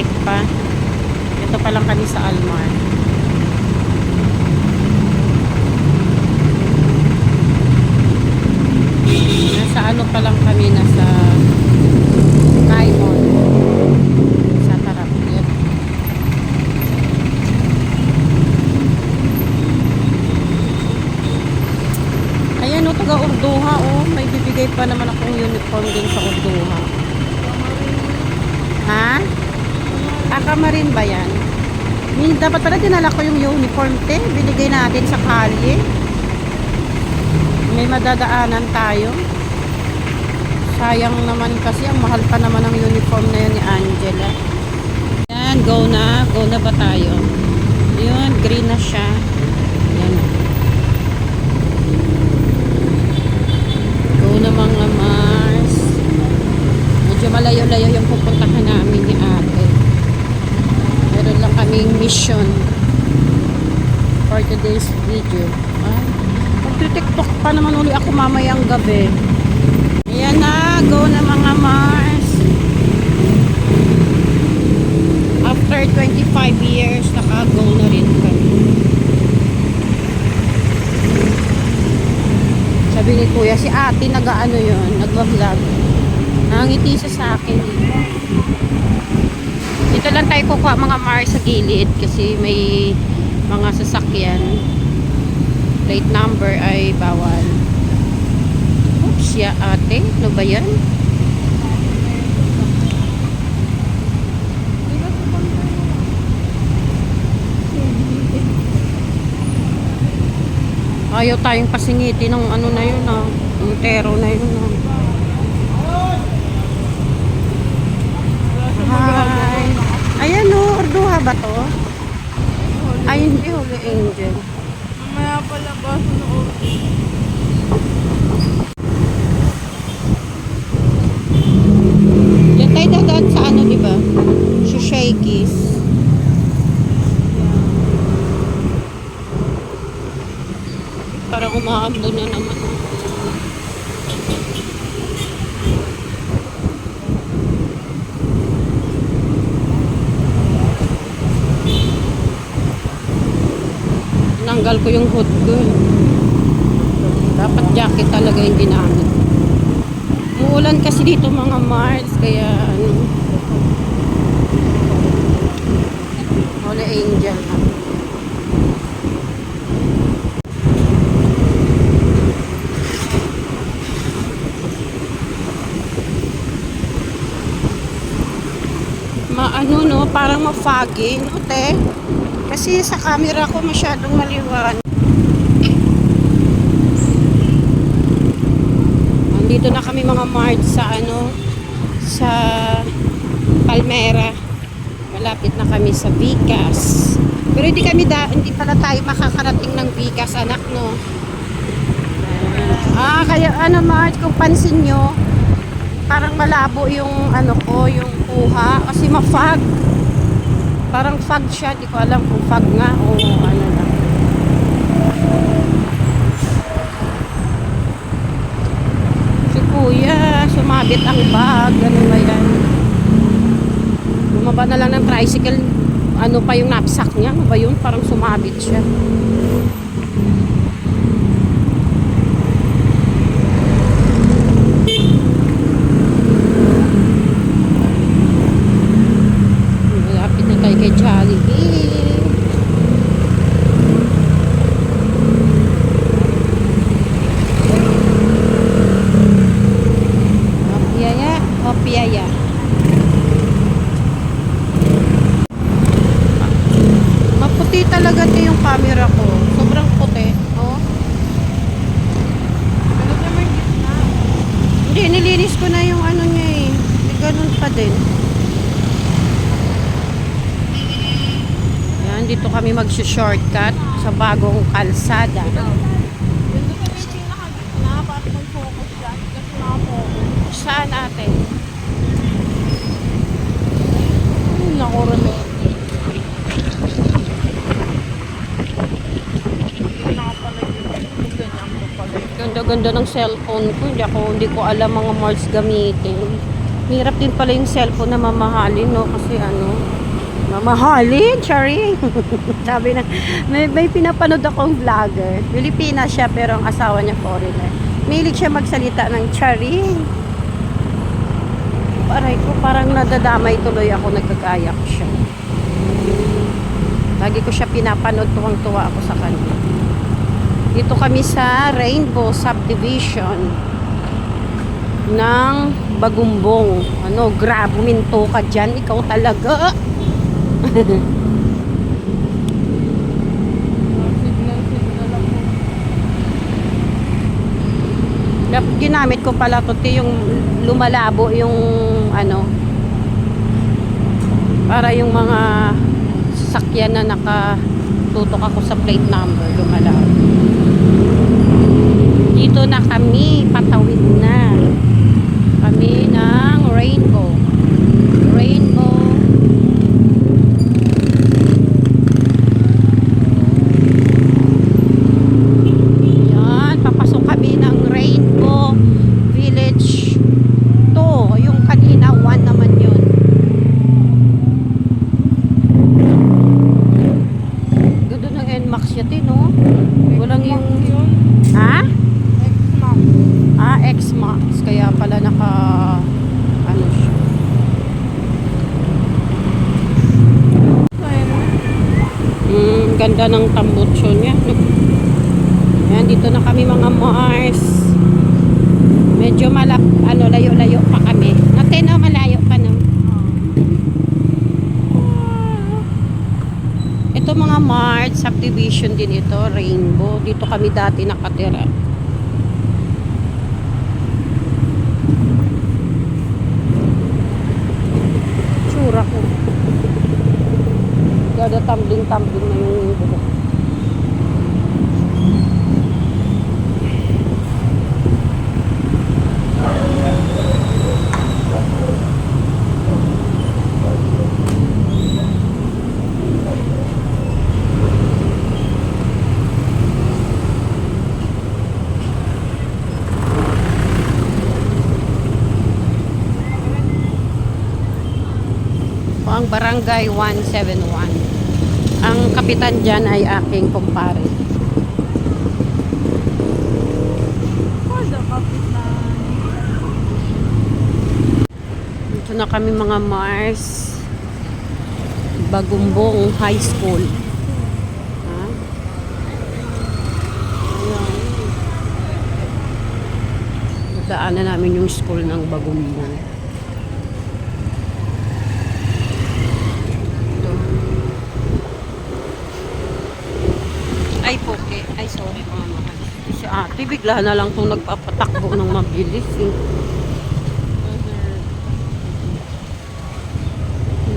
Traffic pa. Ito pa lang kami sa Almar. Nasa ano pa lang kami, nasa Kaimon. Sa Tarapit. Ayan o, taga Urduha o. May bibigay pa naman akong uniform din sa Urduha. Ha? Akamarin ba yan? Dapat pala dinala ko yung uniform te. Binigay natin sa kalye. May madadaanan tayo. Sayang naman kasi ang mahal pa naman ang uniform na yun ni Angela. Yan, go na. Go na ba tayo? Yun, green na siya. Yan. Go na mga Mars. Medyo malayo-layo yung pupuntahan namin lang kaming mission for today's video. Ay, magti-tiktok pa naman uli ako mamayang gabi. Ayan na, go na mga Mars. After 25 years, naka-go na rin kami. Sabi ni Kuya, si ate nag-ano yun, nag-vlog. Nangiti siya sa akin. Dito lang tayo kukuha mga Mars sa gilid kasi may mga sasakyan. Plate number ay bawal. Oops, ya ate. Ano ba yan? Ayaw tayong pasingiti ng ano na yun ah. Tero na yun ah. Orduha ba to? Ay, hindi Holy Angel. Mamaya pala ba loob? Diyan tayo dadaan sa ano, di ba? Sa Shakey's. Parang umaambo na naman. Ko yung hood ko. Dapat jacket talaga yung ginamit. Umuulan kasi dito mga Mars, kaya ano. Holy Angel. Maano no, parang ma-foggy, no te? Kasi sa camera ko masyadong maliwan. Nandito na kami mga Mars sa ano sa Palmera. Malapit na kami sa Vicas. Pero hindi kami da, hindi pala tayo makakarating ng Vicas, anak no. Ah, kaya ano Mars, kung pansin nyo, parang malabo yung ano ko, yung kuha kasi ma-fog. Parang fog siya, di ko alam kung fog nga o ano lang. Si kuya, sumabit ang bag, ano ba yan? Bumaba na lang ng tricycle, ano pa yung knapsack niya, ano ba yun? Parang sumabit siya. Malapit na tayo kay Jollibee. Opiyaya, opiyaya. Maputi talaga ito yung camera ko. Sobrang puti. Oh. Pero naman gitna. Hindi, nilinis ko na yung ano niya eh. Hindi ganun pa din. Yan, dito kami mag-shortcut sa bagong kalsada. Gusto ko yung pinakagitna para mag-focus siya. Kasi naka-focus. Saan ate? Ay, naku, Rene. Ganda-ganda ng cellphone ko. Hindi ako, hindi ko alam mga Mars gamitin. Hirap din pala yung cellphone na mamahalin, no? Kasi ano, mamahalin, charing. Sabi na, may, may pinapanood akong vlogger. Pilipina siya, pero ang asawa niya foreigner. Mahilig siya magsalita ng charing. Aray ko, parang nadadamay tuloy ako, nagkagayak siya. Lagi ko siya pinapanood, tuwang-tuwa ako sa kanya. Dito kami sa Rainbow Subdivision ng Bagumbong. Ano, grab, huminto ka dyan. Ikaw talaga. Ginamit ko pala to yung lumalabo yung ano para yung mga sasakyan na nakatutok ako sa plate number lumalabo. Dito na kami, patawid na. Kami ng Rainbow. Rainbow. Yan, papasok kami ng Rainbow Village 2. Yung kanina, 1 naman yun. Ganda ng NMAX yun, eh, no? Walang yung... Yun, Ha? X-Max. Ah, X-Max. Kaya pala naka... Ano siya. Mm, ganda ng tambutso niya. Ayan, dito na kami mga Mars. Medyo malap, ano, layo-layo pa kami. Natin, no, malayo pa, no? Ito mga Mars, subdivision din ito, Rainbow. Dito kami dati nakatira. Tsura ko. Kada tumbling-tumbling na yung buhok. ang Barangay 171. Kapitan dyan ay aking kumpare. Dito na kami mga Mars. Bagumbong High School. Ha? Ayan. Daanan namin yung school ng Bagumbong. Ito. Ay, poke. Ay, sorry mga mahal. Ate, bigla na lang itong nagpapatakbo ng mabilis eh.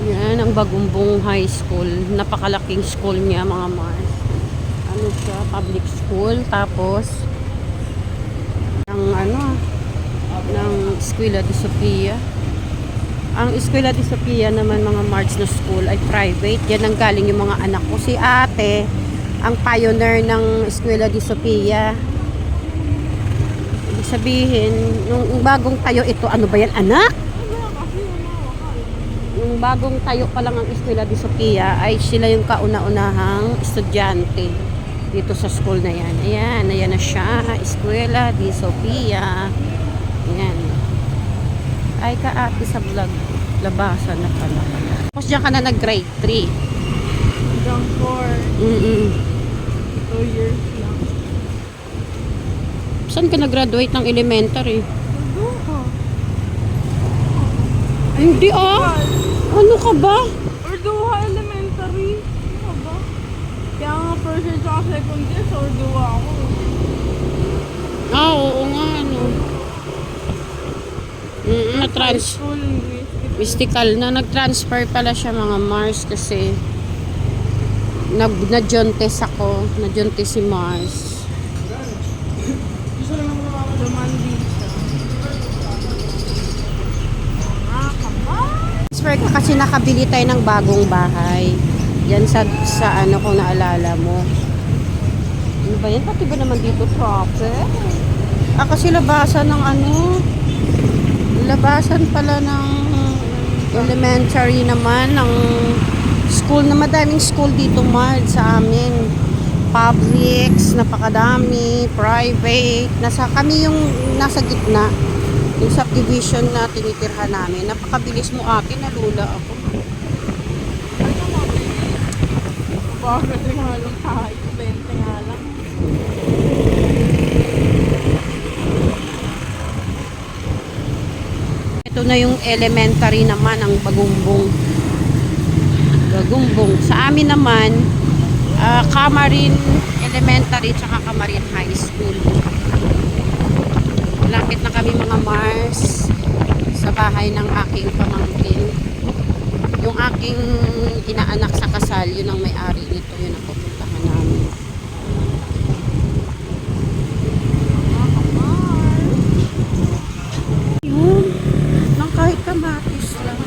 Yan, ang Bagumbong High School. Napakalaking school niya, mga Mars. Ano siya, public school. Tapos, ng ano, ng Eskwela de Sofia. Ang Eskwela de Sofia naman, mga Mars na school, ay private. Yan ang galing yung mga anak ko. Si ate, ang pioneer ng Eskwela de Sofia. Sabihin, nung bagong tayo ito, ano ba yan, anak? Nung bagong tayo pa lang ang Eskwela de Sofia ay sila yung kauna-unahang estudyante dito sa school na yan. Ayan, ayan na siya. Eskwela de Sofia. Ayan. Ay, kaati sa vlog. Labasan na pala. Tapos dyan ka na nag-grade 3. Hanggang for Mm-mm. 2 years. Saan ka nag-graduate ng elementary? Hindi ah. Ano ka ba? Urduha Elementary. Ano ba? Kaya nga first year tsaka second year sa Urduha ako. Ah, oo nga, ano. Mm, na-trans... mystical na nag-transfer pala siya mga Mars kasi nag na-jontes ako, na-jontes si Mars. Dumandi siya. Ah, kapal. Transfer ka kasi nakabili tayo ng bagong bahay. Yan sa, sa ano kung naalala mo. Ano ba yan? Pati ba naman dito traffic? Ah, kasi labasan ng ano, labasan pala ng Elementary naman ng school na madaming school dito Mard sa amin. Publics, napakadami, private. Nasa kami yung nasa gitna. Yung subdivision na tinitirhan namin. Napakabilis mo ate, nalula ako. Bakit nga lang tayo? 20 nga lang. Ito na yung elementary naman, ang bagumbong. Bagumbong. Sa amin naman, ah, Camarin Elementary tsaka Camarin High School. Malapit na kami mga Mars sa bahay ng aking pamangkin. Yung aking inaanak sa kasal, yun ang may-ari nito. Yun ang pupuntahan namin. Yun. Nang kahit kamatis lang.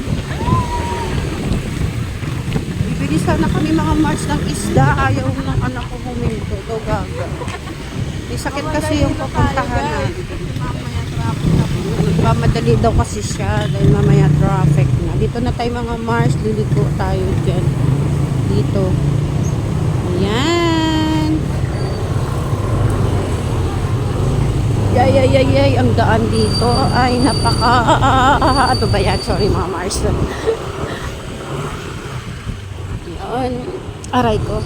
Bibili sana kami mga Mars ng isda. Ayaw ng anak ko huminto. Daw gaga. May sakit kasi yung na po. Nagmamadali daw kasi siya dahil mamaya traffic na. Dito na tayo mga Mars. Liliko tayo dyan. Dito. Ayan. Yay, yay, yay, yay. Ang daan dito ay napaka... Ano ba yan? Sorry mga Mars. Yan. Aray ko.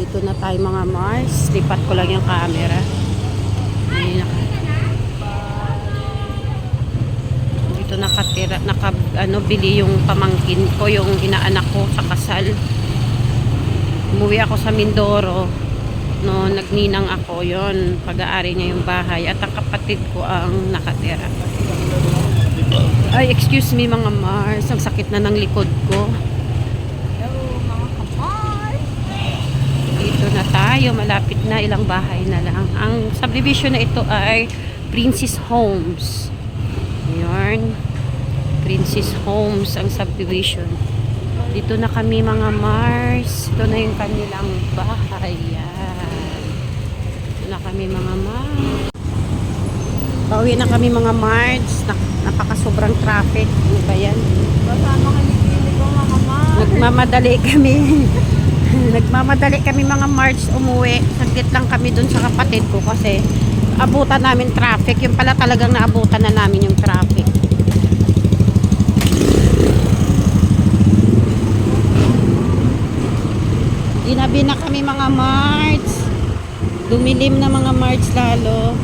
Dito na tayo mga Mars. Lipat ko lang yung camera. Ayan. Dito nakatira, naka, ano, bili yung pamangkin ko, yung inaanak ko sa kasal. Umuwi ako sa Mindoro. No, nagninang ako yon pag-aari niya yung bahay. At ang kapatid ko ang nakatira. Ay, excuse me mga Mars. Ang sakit na ng likod ko. Hello, mga kapay! Dito na tayo. Malapit na. Ilang bahay na lang. Ang subdivision na ito ay Princess Homes. Ayan. Princess Homes ang subdivision. Dito na kami mga Mars. Ito na yung kanilang bahay. Yan. Dito na kami mga Mars. Pauwi na kami mga Mars. Nak napaka-sobrang traffic. Ano ba yan? Kasama ka ni Kili ko mga kapay. Nagmamadali kami. Nagmamadali kami mga March umuwi. Saglit lang kami dun sa kapatid ko kasi abutan namin traffic. Yung pala talagang naabutan na namin yung traffic. Dinabi na kami mga March. Dumilim na mga March lalo.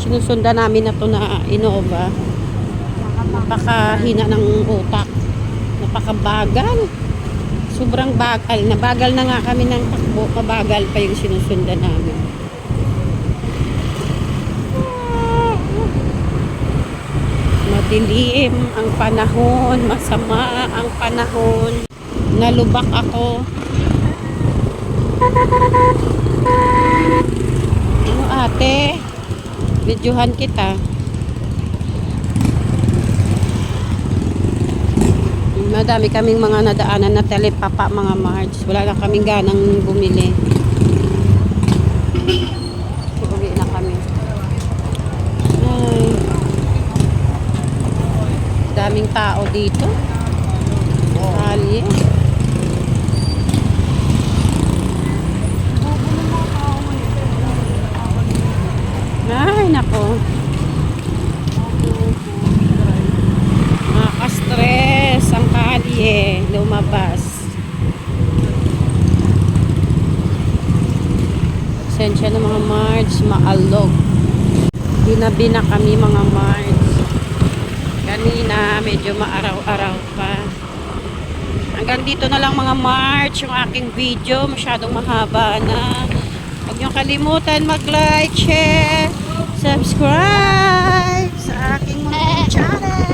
Sinusundan namin na to na Innova napakahina ng utak. Napakabagal. Sobrang bagal. Nabagal na nga kami ng takbo. Mabagal pa yung sinusundan namin. Madilim ang panahon. Masama ang panahon. Nalubak ako. Ano ate? Videohan kita. Madami kaming mga nadaanan na telepapa mga March. Wala na kaming ganang bumili. Uwi na kami. Ay. Daming tao dito. March Maalog. Binabi na kami mga March. Kanina medyo maaraw-araw pa. Hanggang dito na lang mga March yung aking video. Masyadong mahaba na. Huwag niyong kalimutan mag-like, share, subscribe sa aking mga channel.